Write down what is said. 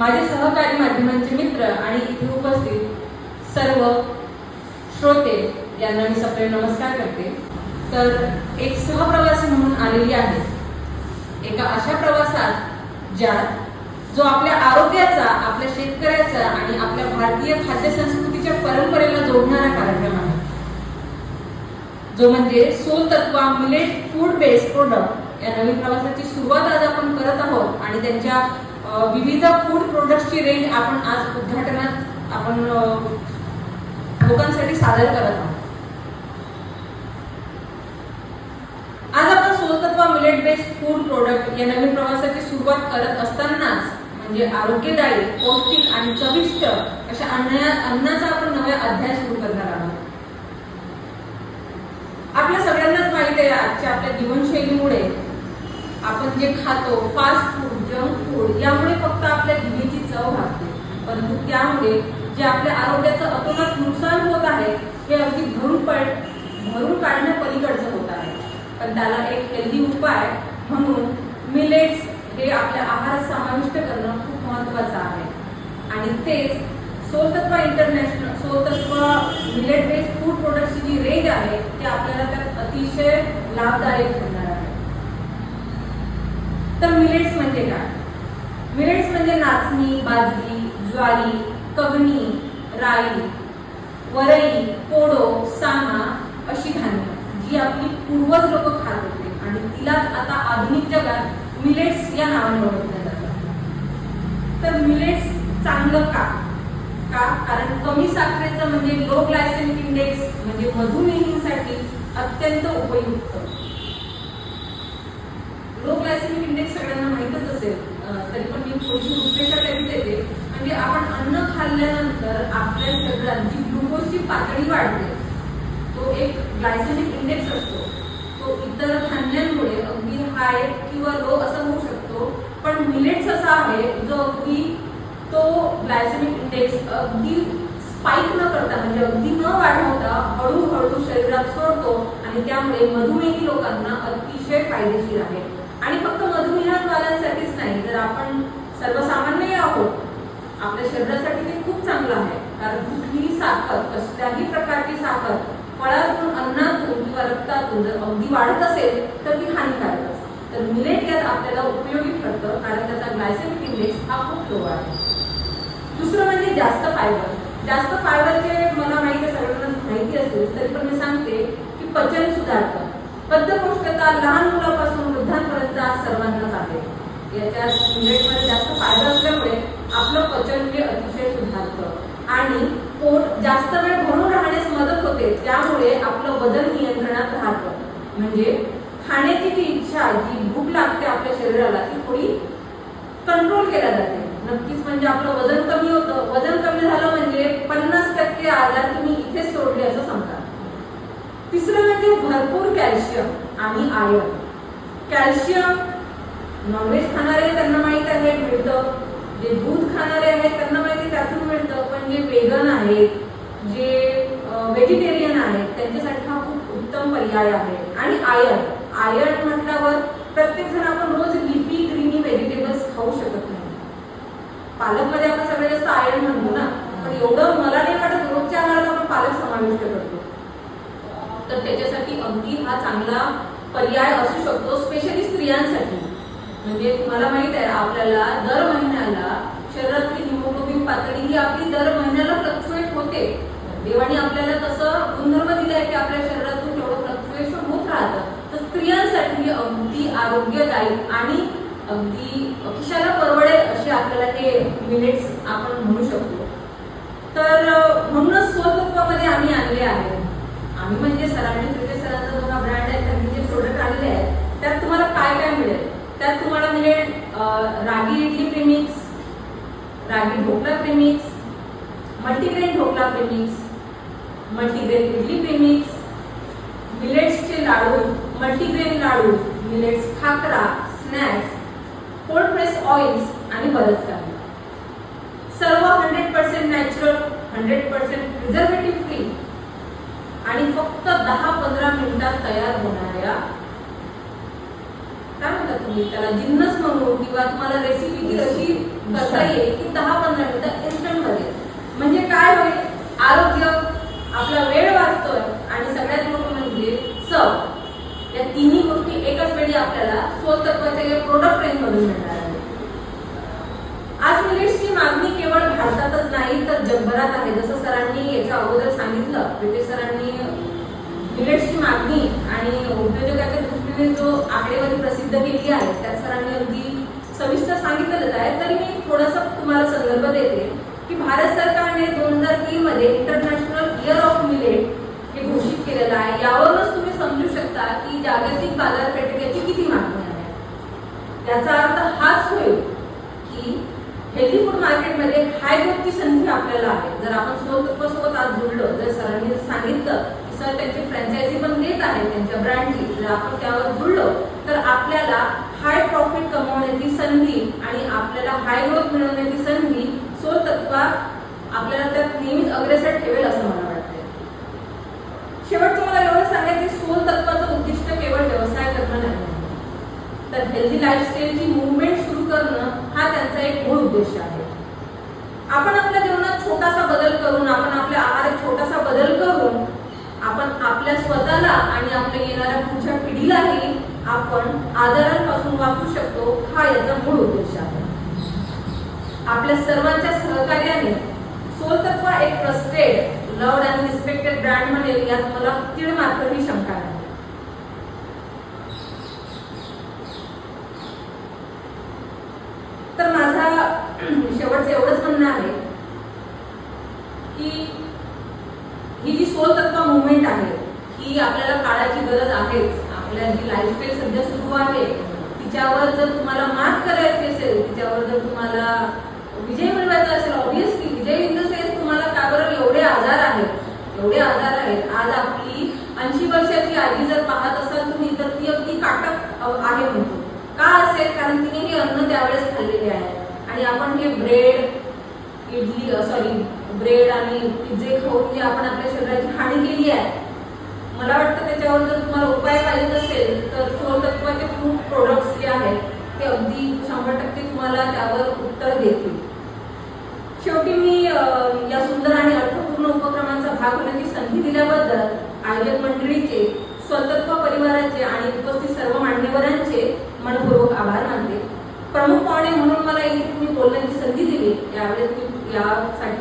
माझे सहकारी माध्यमांचे मित्र आणि इथे उपस्थित सर्व श्रोते यांना मी सगळे नमस्कार करते. तर एक सहप्रवासी म्हणून आलेली आहे. एका अशा प्रवासात ज्यात जो आपल्या आरोग्याचा आपल्या शेतकऱ्याचा आणि आपल्या भारतीय खाद्य संस्कृतीच्या परंपरेला जोडणारा कार्यक्रम आहे. जो म्हणजे सोल तत्वा मिलेट फूड बेस्ड प्रोडक्ट या नवीन प्रवासाची सुरुवात आज आपण करत आहोत आणि त्यांच्या विविध फूड प्रोडक्ट्सची रेंज आपण आज उद्घाटनात आपण लोकांसाठी सादर करत आहोत. आज आपण Soltatva millet based food product या नवीन प्रवासाची सुरुवात करत असतानाच म्हणजे आरोग्यदायी पौष्टिक आणि चविष्ट अशा अन्ना अन्नाचा आपण नव्या अध्याय सुरू करणार आहोत. आपल्या सगळ्यांनाच माहिती आहे आजच्या आपल्या जीवनशैलीमुळे आपण जे खातो फास्ट फूड जंक फूड यामुळे फक्त आपल्या जिभेची चव भागते. परंतु त्यामुळे जे आपल्या आरोग्याचं अतोनात नुकसान होत आहे हे अगदी भरून पड भरून काढण्या पलीकडचं होत आहे. पण त्याला एक हेल्दी उपाय म्हणून मिलेट्स हे आपल्या आहारात समाविष्ट करणं खूप महत्त्वाचं आहे. आणि तेच Soltatva international Soltatva millet based food प्रोडक्टची जी रेंज आहे ती आपल्याला त्यात अतिशय लाभदायक ठरणार आहे. तर मिलेट्स म्हणजे काय? मिलेट्स म्हणजे नाचणी बाजरी ज्वारी कगणी राई वरई कोडो सामा अशी धान्य जी आपली पूर्वज लोक खात होते. आणि तिलाच आता आधुनिक जगात मिलेट्स या नावाने ओळखल्या जातात. तर मिलेट्स चांगलं का? का? कारण कमी साखरेचं म्हणजे लो ग्लायसेमिक इंडेक्स म्हणजे मधुमेहींसाठी अत्यंत उपयुक्त. लो ग्लायसेमिक इंडेक्स सगळ्यांना माहीतच असेल. तरी पण मी थोडीशी रूपरेषा तरी देते. म्हणजे आपण अन्न खाल्ल्यानंतर आपल्या शरीरात जी ग्लुकोजची पातळी वाढते. तो एक ग्लायसेमिक इंडेक्स असतो. तो इतर धान्यांमुळे अगदी हाय किंवा लो असा होऊ शकतो. पण मिलेट्स असा आहे जो अगदी तो ग्लायसेमिक इंडेक्स अगदी स्पाइक न करता म्हणजे अगदी न वाढवता हळूहळू शरीरात सोडतो. आणि त्यामुळे मधुमेही लोकांना अतिशय फायदेशीर आहे. आणि फक्त मधुमेहवाल्यांसाठीच नाही जर आपण सर्वसामान्य आहोत आपल्या शरीरासाठी ते खूप चांगलं आहे. कारण कुठलीही साखर कसल्याही प्रकारची साखर फळातून अन्नातून किंवा रक्तातून जर अगदी वाढत असेल तर ती हानिकारक असते. तर मिलेट यात आपल्याला उपयोगी ठरतं कारण त्याचा ग्लायसेमिक इंडेक्स हा खूप लो आहे. दुसरं म्हणजे जास्त फायबर जास्त फायबरचे मला माहिती आहे सगळ्यांना माहिती असेल तरी पण मी सांगते की पचन सुधारतं. बद्धकोष्ठता लहान मुलापासून वृद्धांपर्यंत आज सर्वांनाच आहे. याच्या सिगरेटमध्ये जास्त फायदा असल्यामुळे आपलं पचन हे अतिशय सुधारतं. आणि पोट जास्त वेळ भरून राहण्यास मदत होते त्यामुळे आपलं वजन नियंत्रणात राहतं. म्हणजे खाण्याची जी इच्छा जी भूक लागते आपल्या शरीराला ती थोडी कंट्रोल केल्या जाते. नक्कीच म्हणजे आपलं वजन कमी होतं. वजन कमी झालं म्हणजे पन्नास टक्के आजार तुम्ही भरपूर कॅल्शियम आणि आयर्न. कॅल्शियम नॉनव्हेज खाणारे त्यांना माहीत आहे मिळतं. जे दूध खाणारे आहेत त्यांना माहिती त्यातून मिळतं. पण जे वेगन आहेत जे व्हेजिटेरियन आहेत त्यांच्यासाठी हा खूप उत्तम पर्याय आहे. आणि आयर्न. आयर्न म्हटल्यावर प्रत्येक जण आपण रोज लिफी ग्रीनी व्हेजिटेबल्स खाऊ शकत नाही. पालकमध्ये आपण सगळे जास्त आयर्न म्हणतो ना पण एवढं मला नाही वाटत रोजच्या आहारात आपण पालक समाविष्ट करतो. तर त्याच्यासाठी अगदी हा चांगला पर्याय असू शकतो स्पेशली स्त्रियांसाठी. म्हणजे तुम्हाला माहीत आहे आपल्याला दर महिन्याला शरीरातली हिमोग्लोबिन पातळी ही आपली दर महिन्याला फ्लक्च्युएट होते. देवाने आपल्याला तसं गुणधर्म दिले आहे की आपल्या शरीरातून तेवढं फ्लक्च्युएशन होत राहतं. तर स्त्रियांसाठी हे अगदी आरोग्यदायी आणि अगदी खिशाला परवडेल असे आपल्याला हे मिनिट्स आपण म्हणू शकतो. तर म्हणूनच स्वतत्वामध्ये आम्ही आणले आहे आम्ही म्हणजे सरांनी क्रिकेट सरांचा जो हा ब्रँड आहे त्यांनी जे प्रोडक्ट आलेले आहेत त्यात तुम्हाला काय काय मिळेल? त्यात तुम्हाला मिळेल ragi idli premix ragi dhokla premix multigrain dhokla premix multigrain idli premix मिलेट्सचे laddu multigrain laddu millets khakra snacks cold press oils आणि बरंच काही. सर्व hundred percent natural hundred percent preservative आणि फक्त दहा पंधरा मिनिटात तयार होणाऱ्या काय म्हणतात तुम्ही? त्याला जिन्नस म्हणू किंवा तुम्हाला रेसिपी ती अशी करता येईल की दहा पंधरा मिनिटं इन्स्टंटमध्ये. म्हणजे काय होईल? आरोग्य आपला वेळ वाचतोय आणि सगळ्यात मोठं म्हणजे चव. या तिन्ही गोष्टी एकाच वेळी आपल्याला सोल तत्वाचे प्रोडक्ट रेंज मधून मिळणार आहे. आज मिलेट्सची मागणी केवळ भारतातच नाही तर जगभरात आहे. जसं सरांनी याच्या अगोदर सांगितलं ब्रिटिश सरांनी मिलेट्सची मागणी आणि उद्योजकाच्या दृष्टीने जो आकडेवारी प्रसिद्ध केली आहे त्या सरांनी अगदी सविस्तर सांगितलेलंच आहे. तरी मी थोडासा तुम्हाला संदर्भ देते की भारत सरकारने दोन हजार तीन मध्ये इंटरनॅशनल इयर ऑफ मिलेट हे घोषित केलेलं आहे. यावरूनच तुम्ही समजू शकता की जागतिक बाजारपेठेत याची किती मागणी आहे. याचा अर्थ हाच होईल की हेल्दी फूड मार्केटमध्ये हाय ग्रोथची संधी आपल्याला आहे जर आपण सोल तत्वासोबत आज जुळलो जर सरांनी सांगितलं की सर त्यांची फ्रँचायझी पण देत आहे त्यांच्या ब्रँडची जर आपण त्यावर जुळलो तर आपल्याला हाय प्रॉफिट कमवण्याची संधी आणि आपल्याला हाय ग्रोथ मिळवण्याची संधी सोल तत्वा आपल्याला त्यात नेहमीच अग्रेसर ठेवेल असं मला वाटतंय. शेवटचं मला एवढं सांगायचं सोल तत्वाचं उद्दिष्ट केवळ व्यवसाय करणं नाही. तर हेल्दी लाईफस्टाईलची मुवमेंट सुरू करणं हा त्यांचा एक मूळ उद्देश आहे. आपण आपल्या जीवनात छोटासा बदल करून आपण आपल्या आहारात छोटासा बदल करून आपल्या स्वतःला आणि आपल्या येणाऱ्या पुढच्या पिढीलाही आपण आजारांपासून वाचू शकतो हा याचा मूळ उद्देश आहे. आपल्या सर्वांच्या सहकार्याने सोलतत्व एक ट्रस्टेड लव्ड आणि रिस्पेक्टेड ब्रँड म्हणेल यात मला तीळ मात्र ही शंका नाही. तर माझा शेवटचं एवढंच म्हणणं आहे की ही जी सोल तत्व मुवमेंट आहे ही आपल्याला काळाची गरज आहेच. आपल्या जी लाईफस्टाईल सध्या सुरू आहे तिच्यावर जर तुम्हाला मात करायची असेल तिच्यावर जर तुम्हाला विजय मिळवायचा असेल ऑब्विसली विजय इन द सेन्स तुम्हाला का बरं एवढे आजार आहेत? एवढे आजार आहेत. आज आपली ऐंशी वर्षाची आजी जर पाहत असाल तुम्ही तर ती अगदी काटक आहे म्हणतो का असेल? कारण तिने हे अन्न त्यावेळेस खाल्लेले आहे. आणि आपण हे ब्रेड इडली सॉरी ब्रेड आणि पिझ्झे खाऊन जे आपण आपल्या शरीराची हानी केली आहे मला वाटतं त्याच्यावर जर तुम्हाला उपाय पाहिजे असेल तर सोल तत्वाचे खूप प्रोडक्ट्स जे आहेत ते अगदी शंभर टक्के तुम्हाला त्यावर उत्तर देतील. शेवटी मी या सुंदर आणि अर्थपूर्ण उपक्रमांचा भाग होण्याची संधी दिल्याबद्दल आयोजक मंडळीचे स्वतत्व परिवाराचे आणि उपस्थित सर्व मान्यवरांचे मनपूर्वक आभार मानते. प्रमुख पाहुणे म्हणून मला इथे तुम्ही बोलण्याची संधी दिली. यावेळेस मी यासाठी